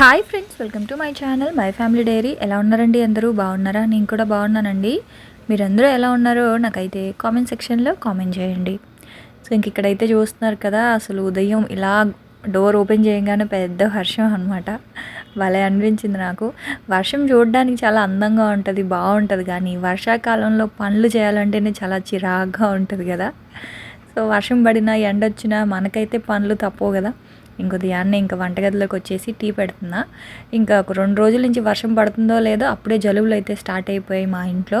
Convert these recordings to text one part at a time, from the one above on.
Hi friends welcome to my channel my family diary. ఎలా ఉన్నారండి అందరూ? బాగున్నారా? నేను కూడా బాగున్నానండి. మీరందరూ ఎలా ఉన్నారో నాకైతే కామెంట్ సెక్షన్లో కామెంట్ చేయండి. సో ఇంక ఇక్కడైతే చూస్తున్నారు కదా అసలు ఉదయం ఇలా డోర్ ఓపెన్ చేయగానే పెద్ద వర్షం అనమాట భలే అనిపించింది నాకు. వర్షం చూడడానికి చాలా అందంగా ఉంటుంది బాగుంటుంది కానీ వర్షాకాలంలో పనులు చేయాలంటేనే చాలా చిరాగ్గా ఉంటుంది కదా. సో వర్షం పడినా ఎండ వచ్చినా మనకైతే పనులు తప్పవు కదా. ఇంక ఉదయాన్నే ఇంకా వంటగదిలోకి వచ్చేసి టీ పెడుతున్నా. ఇంకా ఒక రెండు రోజుల నుంచి వర్షం పడుతుందో లేదో అప్పుడే జలుబులు అయితే స్టార్ట్ అయిపోయాయి మా ఇంట్లో.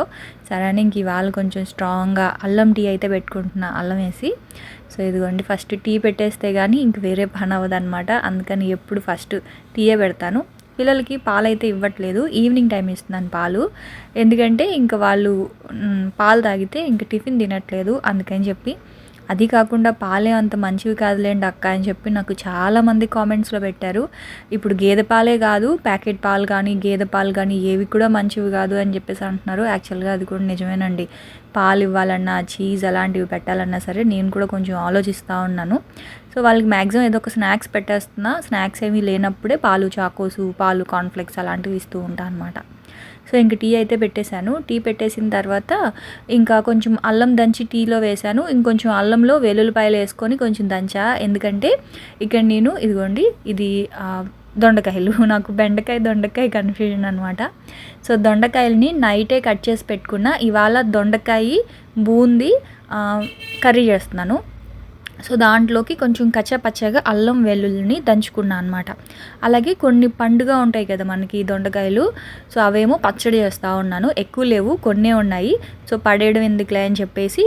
సరే అని ఇంక ఇవాళ కొంచెం స్ట్రాంగ్గా అల్లం టీ అయితే పెట్టుకుంటున్నా అల్లం వేసి. సో ఇదిగోండి ఫస్ట్ టీ పెట్టేస్తే కానీ ఇంక వేరే పని అవ్వదన్నమాట. అందుకని ఎప్పుడు ఫస్ట్ టీయే పెడతాను. పిల్లలకి పాలు అయితే ఇవ్వట్లేదు ఈవినింగ్ టైం ఇస్తున్నాను పాలు. ఎందుకంటే ఇంకా వాళ్ళు పాలు తాగితే ఇంక టిఫిన్ తినట్లేదు అందుకని చెప్పి అది కాకుండా పాలే అంత మంచివి కాదులేండి అక్క అని చెప్పి నాకు చాలామంది కామెంట్స్లో పెట్టారు. ఇప్పుడు గేదె పాలే కాదు ప్యాకెట్ పాలు కానీ గేదె పాలు కానీ ఏవి కూడా మంచివి కాదు అని చెప్పేసి అంటున్నారు. యాక్చువల్గా అది కూడా నిజమేనండి. పాలు ఇవ్వాలన్నా చీజ్ అలాంటివి పెట్టాలన్నా సరే నేను కూడా కొంచెం ఆలోచిస్తూ ఉన్నాను. సో వాళ్ళకి మ్యాక్సిమం ఏదో ఒక స్నాక్స్ పెట్టేస్తున్నా. స్నాక్స్ ఏమీ లేనప్పుడే పాలు చాకోసు పాలు కాన్ఫ్లెక్స్ అలాంటివి ఇస్తూ ఉంటాను అనమాట సో ఇంక టీ అయితే పెట్టేశాను. టీ పెట్టేసిన తర్వాత ఇంకా కొంచెం అల్లం దంచి టీలో వేశాను. ఇంకొంచెం అల్లంలో వెల్లుల్లిపాయలు వేసుకొని కొంచెం దంచా. ఎందుకంటే ఇక్కడ నేను ఇదిగోండి ఇది దొండకాయలు. నాకు బెండకాయ దొండకాయ కన్ఫ్యూజన్ అనమాట సో దొండకాయలని నైటే కట్ చేసి పెట్టుకున్న. ఇవాళ దొండకాయ బూంది కర్రీ చేస్తున్నాను. సో దాంట్లోకి కొంచెం కచ్చపచ్చగా అల్లం వెల్లుల్లిని దంచుకున్నాను అనమాట అలాగే కొన్ని పండుగ ఉంటాయి కదా మనకి దొండకాయలు. సో అవేమో పచ్చడి చేస్తూ ఉన్నాను. ఎక్కువ లేవు కొన్నే ఉన్నాయి. సో పడేయడం ఎందుకులే అని చెప్పేసి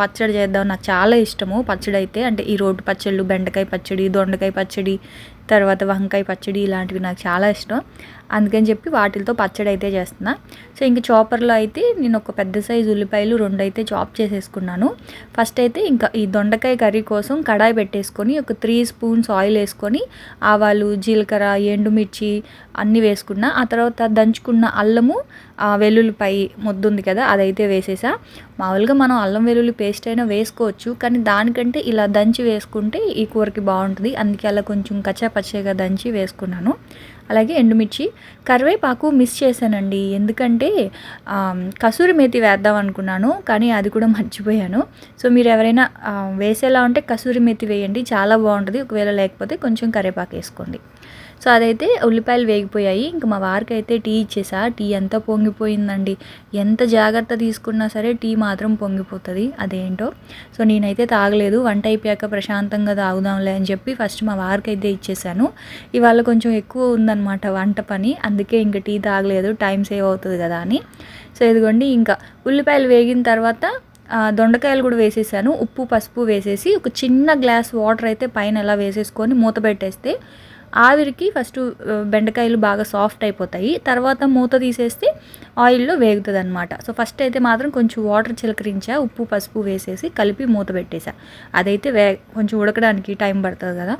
పచ్చడి చేద్దాం. నాకు చాలా ఇష్టము పచ్చడి అయితే. అంటే ఈ రోడ్డు పచ్చళ్ళు బెండకాయ పచ్చడి దొండకాయ పచ్చడి తర్వాత వంకాయ పచ్చడి ఇలాంటివి నాకు చాలా ఇష్టం. అందుకని చెప్పి వాటితో పచ్చడి అయితే చేస్తున్నా. సో ఇంక చాపర్లో అయితే నేను ఒక పెద్ద సైజు ఉల్లిపాయలు రెండు అయితే చాప్ చేసేసుకున్నాను. ఫస్ట్ అయితే ఇంకా ఈ దొండకాయ కర్రీ కోసం కడాయి పెట్టేసుకొని ఒక త్రీ స్పూన్స్ ఆయిల్ వేసుకొని ఆవాలు జీలకర్ర ఎండుమిర్చి అన్నీ వేసుకున్నా. ఆ తర్వాత దంచుకున్న అల్లము వెల్లుల్లిపాయ ముద్ద ఉంది కదా అదైతే వేసేసా. మామూలుగా మనం అల్లం వెల్లుల్లి పేస్ట్ అయినా వేసుకోవచ్చు కానీ దానికంటే ఇలా దంచి వేసుకుంటే ఈ కూరకి బాగుంటుంది. అందుకే అలా కొంచెం కచ్చా పచ్చగా దంచి వేసుకున్నాను. అలాగే ఎండుమిర్చి. కరివేపాకు మిస్ చేశానండి. ఎందుకంటే కసూరి మేతి వేద్దాం అనుకున్నాను కానీ అది కూడా మర్చిపోయాను. సో మీరు ఎవరైనా వేసేలా ఉంటే కసూరి మేతి వేయండి. చాలా బాగుంటుంది. ఒకవేళ లేకపోతే కొంచెం కరివేపాకు వేసుకోండి. సో అదైతే ఉల్లిపాయలు వేగిపోయాయి. ఇంకా మా వారికి అయితే టీ ఇచ్చేసా. టీ ఎంత పొంగిపోయిందండి. ఎంత జాగ్రత్త తీసుకున్నా సరే టీ మాత్రం పొంగిపోతుంది. అదేంటో. సో నేనైతే తాగలేదు. వంట అయిపోయాక ప్రశాంతంగా తాగుదాంలే అని చెప్పి ఫస్ట్ మా వారికి అయితే ఇచ్చేసాను. ఇవాళ కొంచెం ఎక్కువ ఉందన్నమాట వంట పని. అందుకే ఇంకా టీ తాగలేదు. టైం సేవ్ అవుతుంది కదా అని. సో ఇదిగోండి ఇంకా ఉల్లిపాయలు వేగిన తర్వాత దొండకాయలు కూడా వేసేసాను. ఉప్పు పసుపు వేసేసి ఒక చిన్న గ్లాస్ వాటర్ అయితే పైన ఎలా వేసేసుకొని మూత పెట్టేస్తే ఆవిరికి ఫస్ట్ బెండకాయలు బాగా సాఫ్ట్ అయిపోతాయి. తర్వాత మూత తీసేస్తే ఆయిల్లో వేగుతుంది అనమాట సో ఫస్ట్ అయితే మాత్రం కొంచెం వాటర్ చిలకరించా ఉప్పు పసుపు వేసేసి కలిపి మూత పెట్టేసా. అదైతే వే కొంచెం ఉడకడానికి టైం పడుతుంది కదా.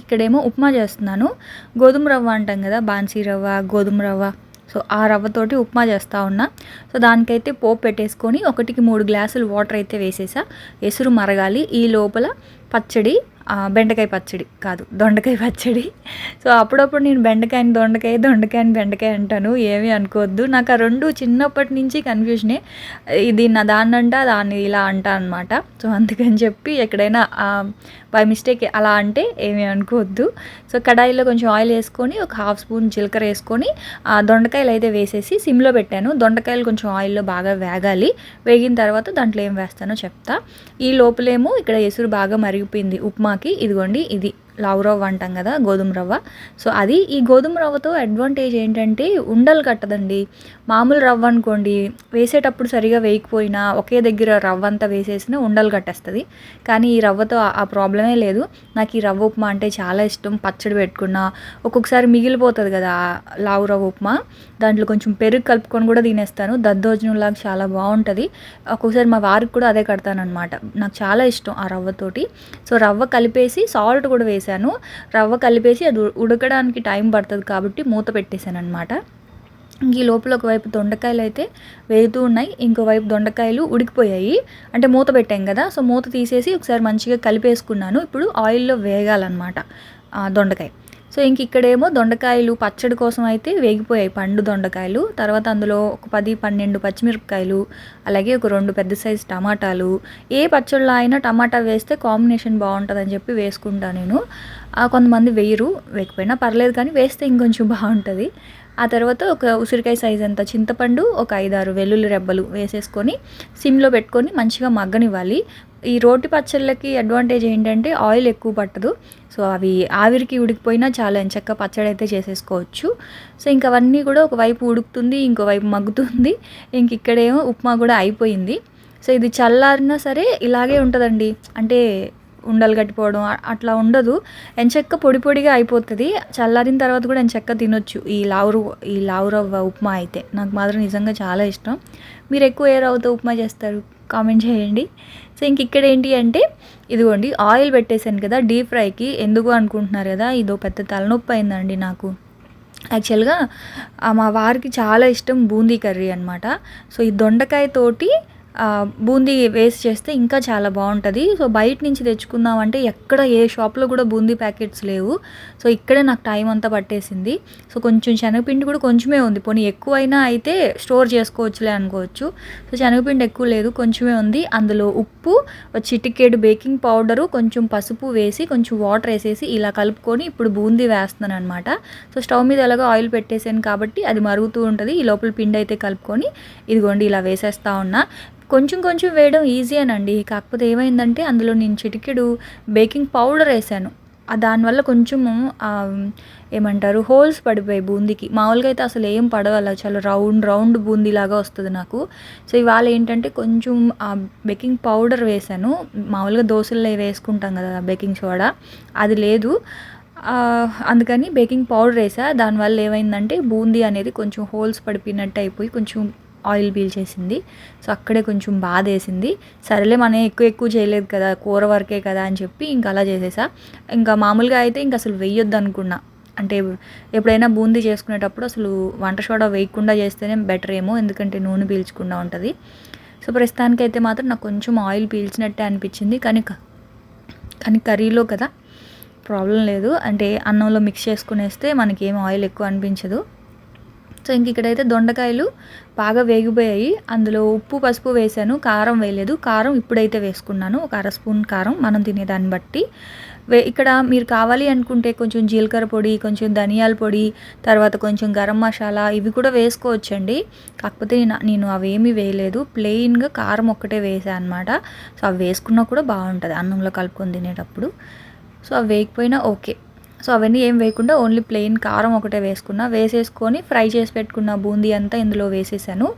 ఇక్కడేమో ఉప్మా చేస్తున్నాను. గోధుమ రవ్వ అంటాం కదా బాన్సీ రవ్వ గోధుమ రవ్వ. సో ఆ రవ్వతోటి ఉప్మా చేస్తూ ఉన్నా. సో దానికైతే పోపు పెట్టేసుకొని ఒకటికి మూడు గ్లాసులు వాటర్ అయితే వేసేసా. ఎసురు మరగాలి. ఈ లోపల పచ్చడి బెండకాయ పచ్చడి కాదు దొండకాయ పచ్చడి. సో అప్పుడప్పుడు నేను బెండకాయని దొండకాయ దొండకాయని బెండకాయ అంటాను ఏమీ అనుకోవద్దు. నాకు ఆ రెండు చిన్నప్పటి నుంచి కన్ఫ్యూజనే ఇది నా దాన్ని అంట దాన్ని ఇలా అంటా అనమాట సో అందుకని చెప్పి ఎక్కడైనా బై మిస్టేక్ అలా అంటే ఏమీ అనుకోవద్దు. సో కడాయిలో కొంచెం ఆయిల్ వేసుకొని ఒక హాఫ్ స్పూన్ జీలకర్ర వేసుకొని ఆ దొండకాయలు అయితే వేసేసి సిమ్లో పెట్టాను. దొండకాయలు కొంచెం ఆయిల్లో బాగా వేగాలి. వేగిన తర్వాత దాంట్లో ఏం వేస్తానో చెప్తా. ఈ లోపలేమో ఇక్కడ ఎసురు బాగా మరిగిపోయింది ఉప్మా మాకి ఇదిగోండి ఇది. లావు రవ్వ అంటాం కదా గోధుమ రవ్వ. సో అది ఈ గోధుమ రవ్వతో అడ్వాంటేజ్ ఏంటంటే ఉండలు కట్టదండి. మామూలు రవ్వ అనుకోండి వేసేటప్పుడు సరిగా వేయకపోయినా ఒకే దగ్గర రవ్వ అంతా వేసేసినా ఉండలు కట్టేస్తుంది. కానీ ఈ రవ్వతో ఆ- ప్రాబ్లమే లేదు. నాకు ఈ రవ్వ ఉప్మా అంటే చాలా ఇష్టం. పచ్చడి పెట్టుకున్నా ఒక్కొక్కసారి మిగిలిపోతుంది కదా లావు రవ్వ ఉప్మా. దాంట్లో కొంచెం పెరుగు కలుపుకొని కూడా తినేస్తాను. దద్దోజనంలాగా చాలా బాగుంటుంది. ఒక్కొక్కసారి మా వారికి కూడా అదే కడతాను అనమాట నాకు చాలా ఇష్టం ఆ రవ్వతోటి సో రవ్వ కలిపేసి సాల్ట్ కూడా వేసాను రవ్వ కలిపేసి అది ఉడకడానికి టైం పడుతుంది కాబట్టి మూత పెట్టేశాను అనమాట ఈ లోపల ఒకవైపు దొండకాయలు అయితే వేగుతూ ఉన్నాయి. ఇంకోవైపు దొండకాయలు ఉడికిపోయాయి. అంటే మూత పెట్టాం కదా సో మూత తీసేసి ఒకసారి మంచిగా కలిపేసుకున్నాను. ఇప్పుడు ఆయిల్లో వేగాలన్నమాట దొండకాయ. సో ఇంక ఇక్కడేమో దొండకాయలు పచ్చడి కోసం అయితే వేగిపోయాయి. పండు దొండకాయలు తర్వాత అందులో ఒక పది పన్నెండు పచ్చిమిరపకాయలు అలాగే ఒక రెండు పెద్ద సైజు టమాటాలు. ఏ పచ్చళ్ళలో అయినా టమాటా వేస్తే కాంబినేషన్ బాగుంటుందని చెప్పి వేసుకుంటా నేను. ఆ, కొంతమంది వేయరు వేయకపోయినా పర్లేదు కానీ వేస్తే ఇంకొంచెం బాగుంటుంది. ఆ తర్వాత ఒక ఉసిరికాయ సైజ్ అంత చింతపండు ఒక ఐదారు వెల్లుల్లి రెబ్బలు వేసేసుకొని సిమ్లో పెట్టుకొని మంచిగా మగ్గనివ్వాలి. ఈ రోటి పచ్చళ్ళకి అడ్వాంటేజ్ ఏంటంటే ఆయిల్ ఎక్కువ పట్టదు. సో అవి ఆవిరికి ఉడికిపోయినా చాలా ఎంచక్క పచ్చడి అయితే చేసేసుకోవచ్చు. సో ఇంక అవన్నీ కూడా ఒకవైపు ఉడుకుతుంది ఇంకోవైపు మగ్గుతుంది. ఇంక ఇక్కడేమో ఉప్మా కూడా అయిపోయింది. సో ఇది చల్లారినా సరే ఇలాగే ఉంటుందండి. అంటే ఉండలు కట్టిపోవడం అట్లా ఉండదు. ఎంచక్క పొడి పొడిగా అయిపోతుంది. చల్లారిన తర్వాత కూడా ఎంచక్క తినొచ్చు. ఈ లావురు ఈ లావురవ్వ ఉప్మా అయితే. నాకు మాత్రం నిజంగా చాలా ఇష్టం. మీరు ఎక్కువ ఏ రవ్వతో ఉప్మా చేస్తారు? కామెంట్ చేయండి. సో ఇంక ఇక్కడ ఏంటి అంటే ఇదిగోండి ఆయిల్ పెట్టేశాను కదా డీప్ ఫ్రైకి. ఎందుకు అనుకుంటున్నారు కదా ఇదో పెద్ద తలనొప్పి అయిందండి నాకు. యాక్చువల్గా మా వారికి చాలా ఇష్టం బూందీ కర్రీ అనమాట సో ఈ దొండకాయ తోటి బూందీ వేస్ట్ చేస్తే ఇంకా చాలా బాగుంటుంది. సో బయట నుంచి తెచ్చుకుందామంటే ఎక్కడ ఏ షాప్లో కూడా బూందీ ప్యాకెట్స్ లేవు. సో ఇక్కడే నాకు టైం అంతా పట్టేసింది. సో కొంచెం శనగపిండి కూడా కొంచెమే ఉంది. పోనీ ఎక్కువైనా అయితే స్టోర్ చేసుకోవచ్చులే అనుకోవచ్చు. సో శనగపిండి ఎక్కువ లేదు కొంచెమే ఉంది. అందులో ఉప్పు చిటికేడు బేకింగ్ పౌడరు కొంచెం పసుపు వేసి కొంచెం వాటర్ వేసేసి ఇలా కలుపుకొని ఇప్పుడు బూందీ వేస్తున్నాను అనమాట సో స్టవ్ మీద ఎలాగో ఆయిల్ పెట్టేసాను కాబట్టి అది మరుగుతూ ఉంటుంది. ఈ లోపల పిండి అయితే కలుపుకొని ఇదిగోండి ఇలా వేసేస్తా ఉన్నా. కొంచెం కొంచెం వేయడం ఈజీ అనండి. కాకపోతే ఏమైందంటే అందులో నేను చిటికెడు బేకింగ్ పౌడర్ వేసాను. దానివల్ల కొంచెము ఏమంటారు హోల్స్ పడిపోయాయి బూందీకి. మామూలుగా అయితే అసలు ఏం పడవల్ల చాలా రౌండ్ రౌండ్ బూందీ లాగా వస్తుంది నాకు. సో ఇవాళ ఏంటంటే కొంచెం ఆ బేకింగ్ పౌడర్ వేసాను. మామూలుగా దోశల్లో వేసుకుంటాం కదా బేకింగ్ సోడా అది లేదు. అందుకని బేకింగ్ పౌడర్ వేసా. దానివల్ల ఏమైందంటే బూందీ అనేది కొంచెం హోల్స్ పడిపోయినట్టు అయిపోయి కొంచెం ఆయిల్ పీల్చేసింది సో అక్కడే కొంచెం బాధ వేసింది సరేలే మనం ఎక్కువ ఎక్కువ చేయలేదు కదా కూర వరకే కదా అని చెప్పి ఇంకా అలా చేసేసా. ఇంకా మామూలుగా అయితే ఇంకా అసలు వేయొద్దు అనుకున్నా అంటే ఎప్పుడైనా బూందీ చేసుకునేటప్పుడు అసలు వంట సోడా వేయకుండా చేస్తేనే బెటర్ ఏమో ఎందుకంటే నూనె పీల్చకుండా ఉంటుంది. సో ప్రస్తుతానికైతే మాత్రం నాకు కొంచెం ఆయిల్ పీల్చినట్టే అనిపించింది. కానీ క- కానీ కర్రీలో కదా ప్రాబ్లం లేదు. అంటే అన్నంలో మిక్స్ చేసుకునేస్తే మనకి ఏం ఆయిల్ ఎక్కువ అనిపించదు. సో ఇంక ఇక్కడైతే దొండకాయలు బాగా వేగిపోయాయి. అందులో ఉప్పు పసుపు వేసాను కారం వేయలేదు. కారం ఇప్పుడైతే వేసుకున్నాను. ఒక అర స్పూన్ కారం మనం తినేదాన్ని బట్టి. వే ఇక్కడ మీరు కావాలి అనుకుంటే కొంచెం జీలకర్ర పొడి కొంచెం ధనియాల పొడి తర్వాత కొంచెం గరం మసాలా ఇవి కూడా వేసుకోవచ్చండి. కాకపోతే నేను నేను అవేమీ వేయలేదు. ప్లెయిన్గా కారం ఒక్కటే వేసాను అనమాట సో అవి వేసుకున్నా కూడా బాగుంటుంది. అన్నంలో కలుపుకొని తినేటప్పుడు. సో అవి వేయకపోయినా ఓకే. సో అవన్నీ ఏం వేయకుండా ఓన్లీ ప్లెయిన్ కారం ఒకటే వేసుకున్నా. వేసేసుకొని ఫ్రై చేసి పెట్టుకున్న బూందీ అంతా ఇందులో వేసేసాను.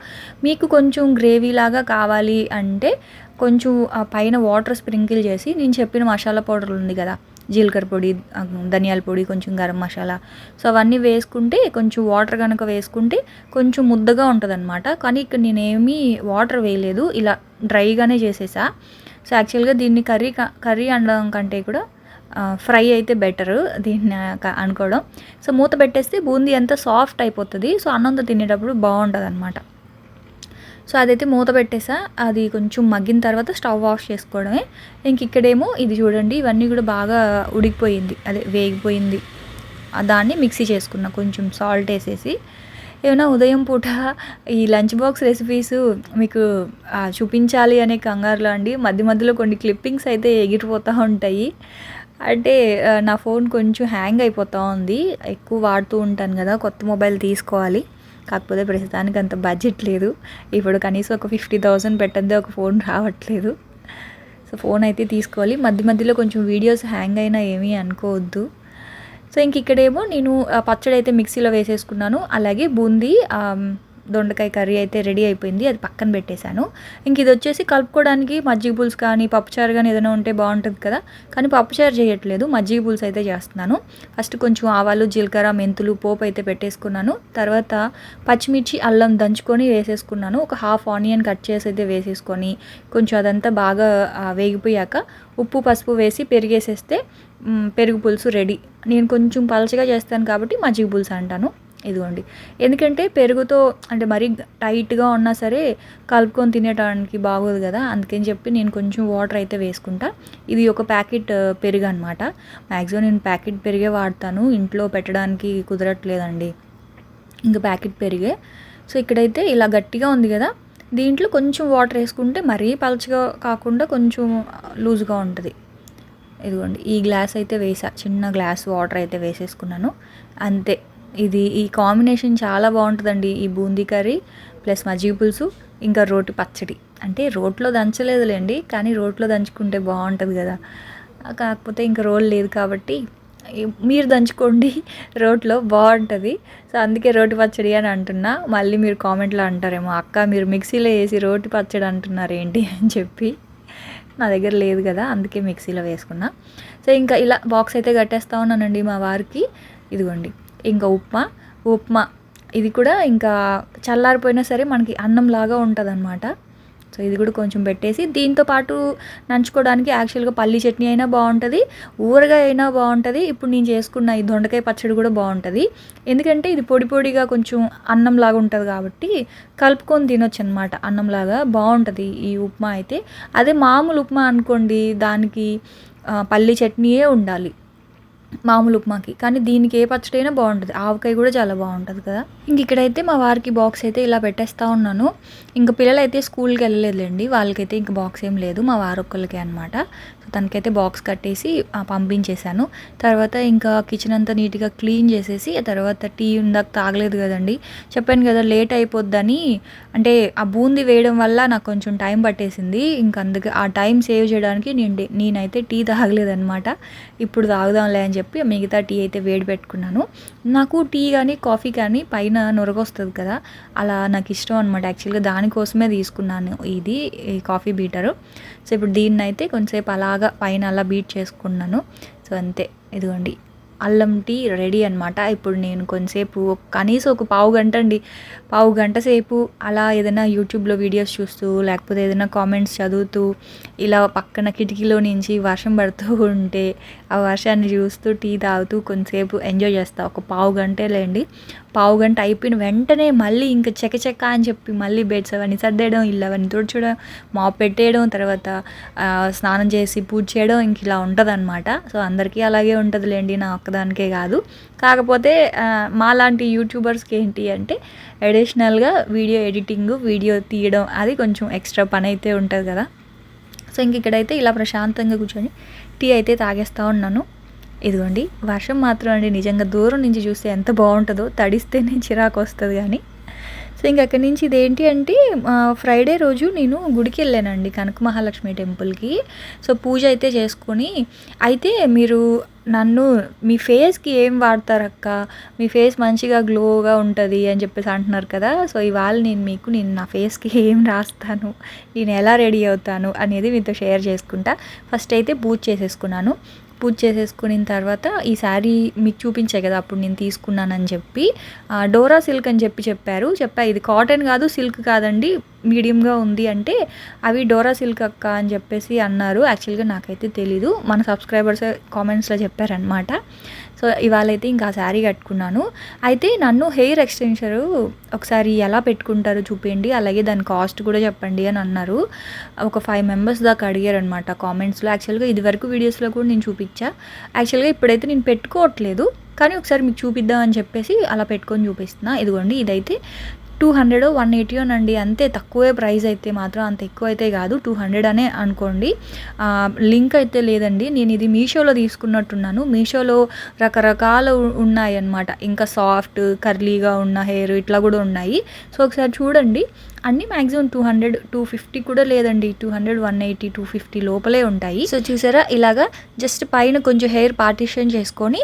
మీకు కొంచెం గ్రేవీ లాగా కావాలి అంటే కొంచెం పైన వాటర్ స్ప్రింకిల్ చేసి నేను చెప్పిన మసాలా పౌడర్ ఉంది కదా జీలకర్ర పొడి ధనియాల పొడి కొంచెం గరం మసాలా. సో అవన్నీ వేసుకుంటే కొంచెం వాటర్ కనుక వేసుకుంటే కొంచెం ముద్దగా ఉంటుంది కానీ ఇక్కడ నేనేమీ వాటర్ వేయలేదు. ఇలా డ్రైగానే చేసేసా. సో యాక్చువల్గా దీన్ని కర్రీ క- కర్రీ అనడం కంటే కూడా ఫ్రై అయితే బెటర్ దీన్ని అనుకోవడం. సో మూత పెట్టేస్తే బూందీ అంతా సాఫ్ట్ అయిపోతుంది. సో అన్నంతో తినేటప్పుడు బాగుంటుంది అనమాట సో అదైతే మూత పెట్టేసా. అది కొంచెం మగ్గిన తర్వాత స్టవ్ ఆఫ్ చేసుకోవడమే. ఇంక ఇక్కడేమో ఇది చూడండి ఇవన్నీ కూడా బాగా ఉడికిపోయింది. అదే వేగిపోయింది. దాన్ని మిక్సీ చేసుకున్నా కొంచెం సాల్ట్ వేసేసి. ఏమైనా ఉదయం పూట ఈ లంచ్ బాక్స్ రెసిపీస్ మీకు చూపించాలి అనే కంగారులో అండి. మధ్య మధ్యలో కొన్ని క్లిప్పింగ్స్ అయితే ఎగిరిపోతూ ఉంటాయి. అంటే నా ఫోన్ కొంచెం హ్యాంగ్ అయిపోతూ ఉంది. ఎక్కువ వాడుతూ ఉంటాను కదా కొత్త మొబైల్ తీసుకోవాలి. కాకపోతే ప్రస్తుతానికి అంత బడ్జెట్ లేదు. ఇప్పుడు కనీసం ఒక ఫిఫ్టీ థౌజండ్ పెట్టందే ఒక ఫోన్ రావట్లేదు. సో ఫోన్ అయితే తీసుకోవాలి. మధ్య మధ్యలో కొంచెం వీడియోస్ హ్యాంగ్ అయినా ఏమీ అనుకోవద్దు. సో ఇంక ఇక్కడేమో నేను ఆ పచ్చడి అయితే మిక్సీలో వేసేసుకున్నాను. అలాగే బూందీ దొండకాయ కర్రీ అయితే రెడీ అయిపోయింది అది పక్కన పెట్టేశాను. ఇంక ఇది వచ్చేసి కలుపుకోవడానికి మజ్జిగ పులుసు కానీ పప్పుచారు కానీ ఏదైనా ఉంటే బాగుంటుంది కదా. కానీ పప్పుచారు చేయట్లేదు మజ్జిగ పులుసు అయితే చేస్తున్నాను. ఫస్ట్ కొంచెం ఆవాలు జీలకర్ర మెంతులు పోపు అయితే పెట్టేసుకున్నాను. తర్వాత పచ్చిమిర్చి అల్లం దంచుకొని వేసేసుకున్నాను. ఒక హాఫ్ ఆనియన్ కట్ చేసి అయితే వేసేసుకొని కొంచెం అదంతా బాగా వేగిపోయాక ఉప్పు పసుపు వేసి పెరిగేసేస్తే పెరుగు పులుసు రెడీ. నేను కొంచెం పలచగా చేస్తాను కాబట్టి మజ్జిగ పులుసు అంటాను. ఇదిగోండి. ఎందుకంటే పెరుగుతో అంటే మరీ టైట్గా ఉన్నా సరే కలుపుకొని తినేటానికి బాగోదు కదా. అందుకని చెప్పి నేను కొంచెం వాటర్ అయితే వేసుకుంటా. ఇది ఒక ప్యాకెట్ పెరుగు అనమాట మ్యాక్సిమం నేను ప్యాకెట్ పెరిగే వాడతాను. ఇంట్లో పెట్టడానికి కుదరట్లేదండి. ఇంకా ప్యాకెట్ పెరిగే. సో ఇక్కడైతే ఇలా గట్టిగా ఉంది కదా. దీంట్లో కొంచెం వాటర్ వేసుకుంటే మరీ పలచగా కాకుండా కొంచెం లూజ్గా ఉంటుంది. ఇదిగోండి. ఈ గ్లాస్ అయితే వేసా. చిన్న గ్లాస్ వాటర్ అయితే వేసేసుకున్నాను. అంతే. ఇది ఈ కాంబినేషన్ చాలా బాగుంటుందండి. ఈ బూందీ కర్రీ ప్లస్ మజ్జిగ పులుసు ఇంకా రోటి పచ్చడి. అంటే రోట్లో దంచలేదులేండి కానీ రోట్లో దంచుకుంటే బాగుంటుంది కదా. కాకపోతే ఇంకా రోల్ లేదు కాబట్టి మీరు దంచుకోండి రోట్లో బాగుంటుంది. సో అందుకే రోటి పచ్చడి అని అంటున్నా. మళ్ళీ మీరు కామెంట్లో అంటారేమో అక్క మీరు మిక్సీలో వేసి రోటి పచ్చడి అంటున్నారు ఏంటి? అని చెప్పి. నా దగ్గర లేదు కదా అందుకే మిక్సీలో వేసుకున్నా. సో ఇంకా ఇలా బాక్స్ అయితే కట్టేస్తా ఉన్నానండి మా వారికి. ఇదిగోండి. ఇంకా ఉప్మా ఉప్మా. ఇది కూడా ఇంకా చల్లారిపోయినా సరే మనకి అన్నం లాగా ఉంటుంది అనమాట సో ఇది కూడా కొంచెం పెట్టేసి దీంతో పాటు నంచుకోవడానికి యాక్చువల్గా పల్లి చట్నీ అయినా బాగుంటుంది ఊరగాయ అయినా బాగుంటుంది. ఇప్పుడు నేను చేసుకున్న ఈ దొండకాయ పచ్చడి కూడా బాగుంటుంది. ఎందుకంటే ఇది పొడి పొడిగా కొంచెం అన్నంలాగా ఉంటుంది కాబట్టి కలుపుకొని తినొచ్చు అనమాట అన్నంలాగా బాగుంటుంది ఈ ఉప్మా అయితే. అదే మామూలు ఉప్మా అనుకోండి దానికి పల్లి చట్నీయే ఉండాలి. మామూలు ఉప్మాకి. కానీ దీనికి ఏ పచ్చడి అయినా బాగుంటుంది. ఆవకాయ కూడా చాలా బాగుంటుంది కదా. ఇంక ఇక్కడైతే మా వారికి బాక్స్ అయితే ఇలా పెట్టేస్తూ ఉన్నాను. ఇంకా పిల్లలు అయితే స్కూల్కి వెళ్ళలేదులేండి. వాళ్ళకైతే ఇంకా బాక్స్ ఏం లేదు. మా వారు అనమాట సో తనకైతే బాక్స్ కట్టేసి పంపించేశాను. తర్వాత ఇంకా కిచెన్ అంతా నీట్గా క్లీన్ చేసేసి ఆ తర్వాత టీ ఉందాక తాగలేదు కదండి. చెప్పాను కదా లేట్ అయిపోద్దని. అంటే ఆ బూందీ వేయడం వల్ల నాకు కొంచెం టైం పట్టేసింది. ఇంకా అందుకే ఆ టైం సేవ్ చేయడానికి నేను నేనైతే టీ తాగలేదనమాట ఇప్పుడు తాగుదాంలే అని చెప్పి మిగతా టీ అయితే వేడి పెట్టుకున్నాను. నాకు టీ కానీ కాఫీ కానీ పైన నొరగొస్తుంది కదా అలా నాకు ఇష్టం అనమాట యాక్చువల్గా దానికోసమే తీసుకున్నాను ఇది ఈ కాఫీ బీటరు. సో ఇప్పుడు దీన్ని అయితే కొంచెంసేపు అలాగా పైన అలా బీట్ చేసుకున్నాను. సో అంతే. ఇదిగోండి. అల్లం టీ రెడీ అనమాట ఇప్పుడు నేను కొంతసేపు కనీసం ఒక పావు గంట అండి. పావు గంట సేపు అలా ఏదైనా యూట్యూబ్లో వీడియోస్ చూస్తూ లేకపోతే ఏదైనా కామెంట్స్ చదువుతూ ఇలా పక్కన కిటికీలో నుంచి వర్షం పడుతూ ఉంటే ఆ వర్షాన్ని చూస్తూ టీ తాగుతూ కొంతసేపు ఎంజాయ్ చేస్తా. ఒక పావు గంటే లేండి పావు గంట అయిపోయిన వెంటనే మళ్ళీ ఇంకా చెక్క అని చెప్పి మళ్ళీ బెడ్స్ అవన్నీ సర్దేయడం ఇల్లు అవన్నీ తుడచడం మాప్ పెట్టేయడం తర్వాత స్నానం చేసి పూజ చేయడం ఇంక ఇలా ఉంటుందన్నమాట. సో అందరికీ అలాగే ఉంటుందిలేండి నా ఒక్కదానికే కాదు. కాకపోతే మాలాంటి యూట్యూబర్స్కి ఏంటి అంటే అడిషనల్గా వీడియో ఎడిటింగ్ వీడియో తీయడం అది కొంచెం ఎక్స్ట్రా పని అయితే ఉంటుంది కదా. సో ఇంక ఇక్కడైతే ఇలా ప్రశాంతంగా కూర్చొని టీ అయితే తాగేస్తూ ఉన్నాను. ఇదిగోండి వర్షం మాత్రం అండి నిజంగా దూరం నుంచి చూస్తే ఎంత బాగుంటుందో తడిస్తేనే చిరాకు వస్తుంది కానీ. సో ఇంక అక్కడి నుంచి ఇదేంటి అంటే ఫ్రైడే రోజు నేను గుడికి వెళ్ళానండి కనక మహాలక్ష్మి టెంపుల్కి. సో పూజ అయితే చేసుకొని అయితే మీరు నన్ను మీ ఫేస్కి ఏం వాడతారక్క మీ ఫేస్ మంచిగా గ్లోగా ఉంటుంది అని చెప్పేసి అంటున్నారు కదా సో ఇవాళ నేను మీకు నేను నా ఫేస్కి ఏం రాస్తాను నేను ఎలా రెడీ అవుతాను అనేది మీతో షేర్ చేసుకుంటా. ఫస్ట్ అయితే పూజ చేసేసుకున్నాను. పూజ చేసేసుకున్న తర్వాత ఈ శారీ మీకు చూపించే కదా అప్పుడు నేను తీసుకున్నానని చెప్పి. డోరా సిల్క్ అని చెప్పి చెప్పారు. చెప్పా ఇది కాటన్ కాదు సిల్క్ కాదండి. మీడియంగా ఉంది అంటే అవి డోరా సిల్క్ అక్క అని చెప్పేసి అన్నారు. యాక్చువల్గా నాకైతే తెలీదు. మన సబ్స్క్రైబర్స్ కామెంట్స్లో చెప్పారనమాట సో ఇవాళ అయితే ఇంకా శారీ కట్టుకున్నాను. అయితే నన్ను హెయిర్ ఎక్స్టెన్షరు ఒకసారి ఎలా పెట్టుకుంటారో చూపించండి అలాగే దాని కాస్ట్ కూడా చెప్పండి అని అన్నారు. ఒక ఫైవ్ మెంబర్స్ దాకా అడిగారు అనమాట కామెంట్స్లో యాక్చువల్గా ఇదివరకు వీడియోస్లో కూడా నేను చూపించా. యాక్చువల్గా ఇప్పుడైతే నేను పెట్టుకోవట్లేదు. కానీ ఒకసారి మీకు చూపిద్దాం అని చెప్పేసి అలా పెట్టుకొని చూపిస్తున్నా. ఇదిగోండి ఇదైతే టూ హండ్రెడ్ వన్ ఎయిటీయోనండి అంతే తక్కువే ప్రైస్ అయితే మాత్రం అంత ఎక్కువ అయితే కాదు. టూ హండ్రెడ్ అనే అనుకోండి. లింక్ అయితే లేదండి. నేను ఇది మీషోలో తీసుకున్నట్టున్నాను. మీషోలో రకరకాలు ఉన్నాయి అన్నమాట ఇంకా సాఫ్ట్ కర్లీగా ఉన్న హెయిర్ ఇట్లా కూడా ఉన్నాయి. సో ఒకసారి చూడండి. అన్ని maximum two hundred two fifty కూడా లేదండి. Two hundred one eighty two fifty లోపలే ఉంటాయి. సో చూసారా ఇలాగా జస్ట్ పైన కొంచెం హెయిర్ పార్టిషన్ చేసుకొని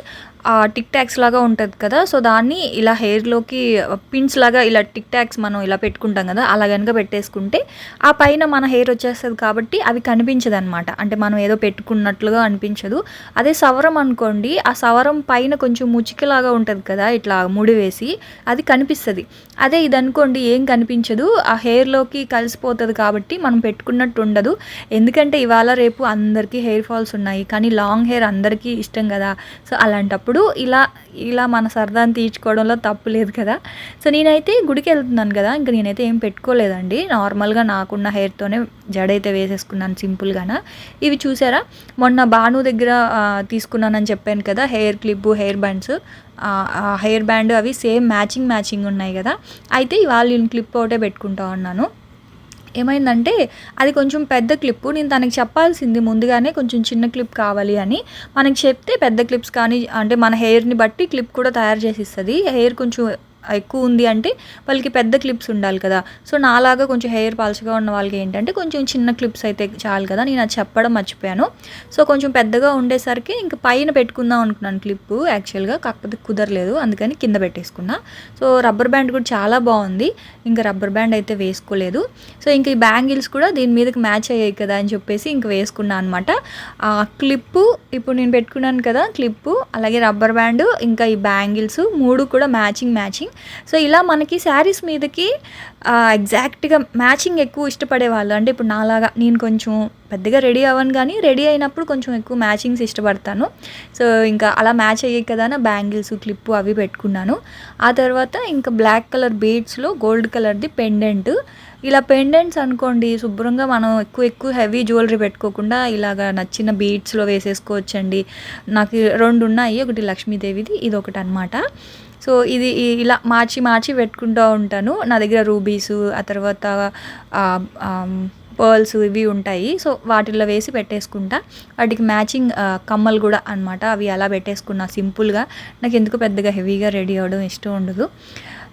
టిక్ ట్యాక్స్ లాగా ఉంటుంది కదా సో దాన్ని ఇలా హెయిర్లోకి పిన్స్ లాగా ఇలా టిక్ ట్యాక్స్ మనం ఇలా పెట్టుకుంటాం కదా అలా కనుక పెట్టేసుకుంటే ఆ పైన మన హెయిర్ వచ్చేస్తుంది కాబట్టి అవి కనిపించదు అనమాట అంటే మనం ఏదో పెట్టుకున్నట్లుగా అనిపించదు. అదే సవరం అనుకోండి ఆ సవరం పైన కొంచెం ముచికలాగా ఉంటుంది కదా ఇట్లా ముడి వేసి అది కనిపిస్తుంది. అదే ఇది అనుకోండి ఏం కనిపించదు. ఆ హెయిర్లోకి కలిసిపోతుంది కాబట్టి మనం పెట్టుకున్నట్టు ఉండదు. ఎందుకంటే ఇవాళ రేపు అందరికీ హెయిర్ ఫాల్స్ ఉన్నాయి. కానీ లాంగ్ హెయిర్ అందరికీ ఇష్టం కదా. సో అలాంటప్పుడు ఇలా ఇలా మన సరదాని తీర్చుకోవడంలో తప్పు లేదు కదా. సో నేనైతే గుడికి వెళ్తున్నాను కదా. ఇంకా నేనైతే ఏం పెట్టుకోలేదండి. నార్మల్గా నాకున్న హెయిర్తోనే జడైతే వేసేసుకున్నాను సింపుల్గానా. ఇవి చూసారా? మొన్న బాను దగ్గర తీసుకున్నానని చెప్పాను కదా hair clip hair bands hair band అవి సేమ్ మ్యాచింగ్ మ్యాచింగ్ ఉన్నాయి కదా. అయితే ఇవాళ నేను క్లిప్ ఒకటే పెట్టుకుంటా ఉన్నాను. ఏమైందంటే అది కొంచెం పెద్ద క్లిప్. నేను తనకి చెప్పాల్సింది ముందుగానే కొంచెం చిన్న క్లిప్ కావాలి అని. మనకి చెప్తే పెద్ద క్లిప్స్ కానీ అంటే మన హెయిర్ని బట్టి క్లిప్ కూడా తయారు చేసి ఇస్తుంది హెయిర్ కొంచెం ఎక్కువ ఉంది అంటే వాళ్ళకి పెద్ద క్లిప్స్ ఉండాలి కదా. సో నాలాగా కొంచెం హెయిర్ పాల్చగా ఉన్న వాళ్ళకి ఏంటంటే కొంచెం చిన్న క్లిప్స్ అయితే చాలు కదా. నేను అది చెప్పడం మర్చిపోయాను. సో కొంచెం పెద్దగా ఉండేసరికి ఇంకా పైన పెట్టుకుందాం అనుకున్నాను క్లిప్ యాక్చువల్గా కాకపోతే కుదరలేదు. అందుకని కింద పెట్టేసుకున్నా. సో రబ్బర్ బ్యాండ్ కూడా చాలా బాగుంది. ఇంకా రబ్బర్ బ్యాండ్ అయితే వేసుకోలేదు. సో ఇంకా ఈ బ్యాంగిల్స్ కూడా దీని మీదకి మ్యాచ్ అయ్యాయి కదా అని చెప్పేసి ఇంక వేసుకున్నా అనమాట ఆ క్లిప్పు ఇప్పుడు నేను పెట్టుకున్నాను కదా క్లిప్పు అలాగే రబ్బర్ బ్యాండ్ ఇంకా ఈ బ్యాంగిల్స్ మూడు కూడా మ్యాచింగ్ మ్యాచింగ్ సో ఇలా మనకి శారీస్ మీదకి ఎగ్జాక్ట్గా మ్యాచింగ్ ఎక్కువ ఇష్టపడే వాళ్ళు అంటే ఇప్పుడు నాలాగా నేను కొంచెం పెద్దగా రెడీ అవ్వను కానీ రెడీ అయినప్పుడు కొంచెం ఎక్కువ మ్యాచింగ్స్ ఇష్టపడతాను. సో ఇంకా అలా మ్యాచ్ అయ్యాయి కదా నా బ్యాంగిల్స్ క్లిప్పు అవి పెట్టుకున్నాను. ఆ తర్వాత ఇంకా బ్లాక్ కలర్ బీడ్స్లో గోల్డ్ కలర్ది పెండెంట్ ఇలా పెండెంట్స్ అనుకోండి శుభ్రంగా మనం ఎక్కువ ఎక్కువ హెవీ జ్యువెలరీ పెట్టుకోకుండా ఇలాగా నచ్చిన బీడ్స్లో వేసేసుకోవచ్చండి. నాకు రెండు ఉన్నాయి ఒకటి లక్ష్మీదేవిది ఇది ఒకటి అనమాట సో ఇది ఇలా మార్చి మార్చి పెట్టుకుంటూ ఉంటాను. నా దగ్గర రూబీసు ఆ తర్వాత పర్ల్స్ ఇవి ఉంటాయి. సో వాటిల్లో వేసి పెట్టేసుకుంటా. వాటికి మ్యాచింగ్ కమ్మలు కూడా అన్నమాట. అవి అలా పెట్టేసుకున్నా సింపుల్గా. నాకు ఎందుకు పెద్దగా హెవీగా రెడీ అవ్వడం ఇష్టం ఉండదు.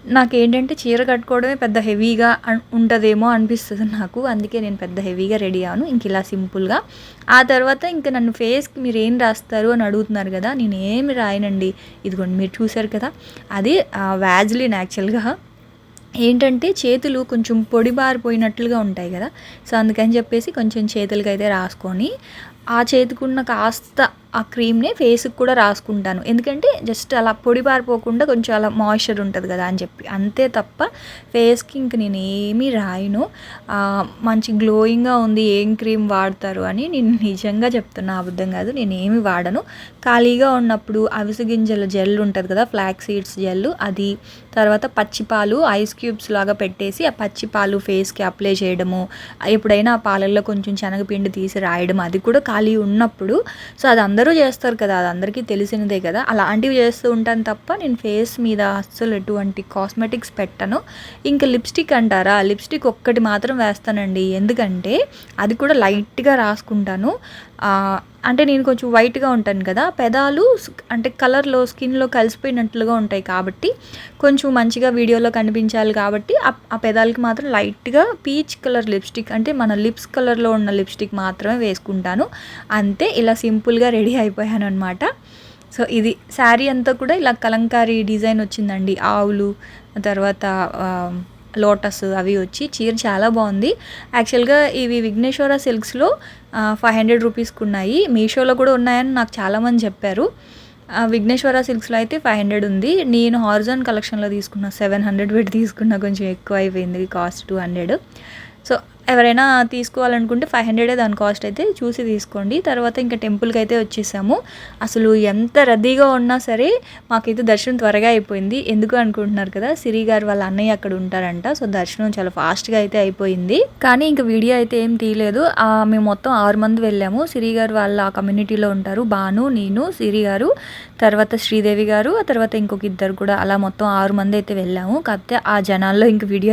నాకేంటంటే చీర కట్టుకోవడమే పెద్ద హెవీగా ఉంటుందేమో అనిపిస్తుంది నాకు. అందుకే నేను పెద్ద హెవీగా రెడీ అవ్వను. ఇంక ఇలా సింపుల్గా. ఆ తర్వాత ఇంకా నన్ను ఫేస్కి మీరు ఏం రాస్తారు అని అడుగుతున్నారు కదా నేను ఏమి రాయనండి. ఇదిగోండి మీరు చూసారు కదా. అది వ్యాజ్లిన్ యాక్చువల్గా. ఏంటంటే చేతులు కొంచెం పొడిబారిపోయినట్లుగా ఉంటాయి కదా. సో అందుకని చెప్పేసి కొంచెం చేతులకి అయితే రాసుకొని ఆ చేతికున్న కాస్త ఆ క్రీమ్ని ఫేస్కి కూడా రాసుకుంటాను. ఎందుకంటే జస్ట్ అలా పొడి పారిపోకుండా కొంచెం అలా మాయిశ్చర్ ఉంటుంది కదా అని చెప్పి. అంతే తప్ప ఫేస్కి ఇంక నేను ఏమీ రాయను మంచి గ్లోయింగ్గా ఉంది ఏం క్రీమ్ వాడతారు అని నేను నిజంగా చెప్తున్నా అబద్ధం కాదు. నేను ఏమి వాడను. ఖాళీగా ఉన్నప్పుడు అవిసు గింజల జెల్ ఉంటుంది కదా ఫ్లాక్ సీడ్స్ జెల్ అది తర్వాత పచ్చిపాలు ఐస్ క్యూబ్స్ లాగా పెట్టేసి ఆ పచ్చిపాలు ఫేస్కి అప్లై చేయడము ఎప్పుడైనా ఆ పాలల్లో కొంచెం శనగపిండి తీసి రాయడం అది కూడా ఖాళీ ఉన్నప్పుడు. సో అది అందరూ చేస్తారు కదా అది అందరికీ తెలిసినదే కదా. అలాంటివి చేస్తూ ఉంటాను తప్ప నేను ఫేస్ మీద అస్సలు ఎటువంటి కాస్మెటిక్స్ పెట్టను. ఇంకా లిప్స్టిక్ అంటారా? లిప్స్టిక్ ఒక్కటి మాత్రం వేస్తానండి. ఎందుకంటే అది కూడా లైట్గా రాసుకుంటాను. అంటే నేను కొంచెం వైట్గా ఉంటాను కదా పెదాలు అంటే కలర్లో స్కిన్లో కలిసిపోయినట్లుగా ఉంటాయి కాబట్టి కొంచెం మంచిగా వీడియోలో కనిపించాలి కాబట్టి ఆ- పెదాలకి మాత్రం లైట్గా పీచ్ కలర్ లిప్స్టిక్ అంటే మన లిప్స్ కలర్లో ఉన్న లిప్స్టిక్ మాత్రమే వేసుకుంటాను. అంతే ఇలా సింపుల్గా రెడీ అయిపోయాను అనమాట సో ఇది శారీ అంతా కూడా ఇలా కలంకారీ డిజైన్ వచ్చిందండి. ఆవులు తర్వాత లోటస్ అవి వచ్చి చీర చాలా బాగుంది. యాక్చువల్గా ఇవి విఘ్నేశ్వర సిల్క్స్లో ఫైవ్ హండ్రెడ్ రూపీస్కి ఉన్నాయి మీషోలో కూడా ఉన్నాయని నాకు చాలామంది చెప్పారు. విఘ్నేశ్వర సిల్క్స్లో అయితే ఫైవ్ హండ్రెడ్ ఉంది. నేను హార్జన్ కలెక్షన్లో తీసుకున్న సెవెన్ హండ్రెడ్ పెట్టి తీసుకున్న కొంచెం ఎక్కువ అయిపోయింది కాస్ట్ టూ హండ్రెడ్ సో ఎవరైనా తీసుకోవాలనుకుంటే ఫైవ్ హండ్రెడే దాని కాస్ట్ అయితే చూసి తీసుకోండి. తర్వాత ఇంకా టెంపుల్కి అయితే వచ్చేసాము. అసలు ఎంత రద్దీగా ఉన్నా సరే మాకైతే దర్శనం త్వరగా అయిపోయింది. ఎందుకు అనుకుంటున్నారు కదా సిరి గారు వాళ్ళ అన్నయ్య అక్కడ ఉంటారంట. సో దర్శనం చాలా ఫాస్ట్గా అయితే అయిపోయింది. కానీ ఇంకా వీడియో అయితే ఏం తీయలేదు. మేము మొత్తం ఆరు మంది వెళ్ళాము. సిరి గారు వాళ్ళ కమ్యూనిటీలో ఉంటారు. బాను నేను సిరి గారు తర్వాత శ్రీదేవి గారు ఆ తర్వాత ఇంకొక ఇద్దరు కూడా అలా మొత్తం ఆరు మంది అయితే వెళ్ళాము. కాకపోతే ఆ జనాల్లో ఇంక వీడియో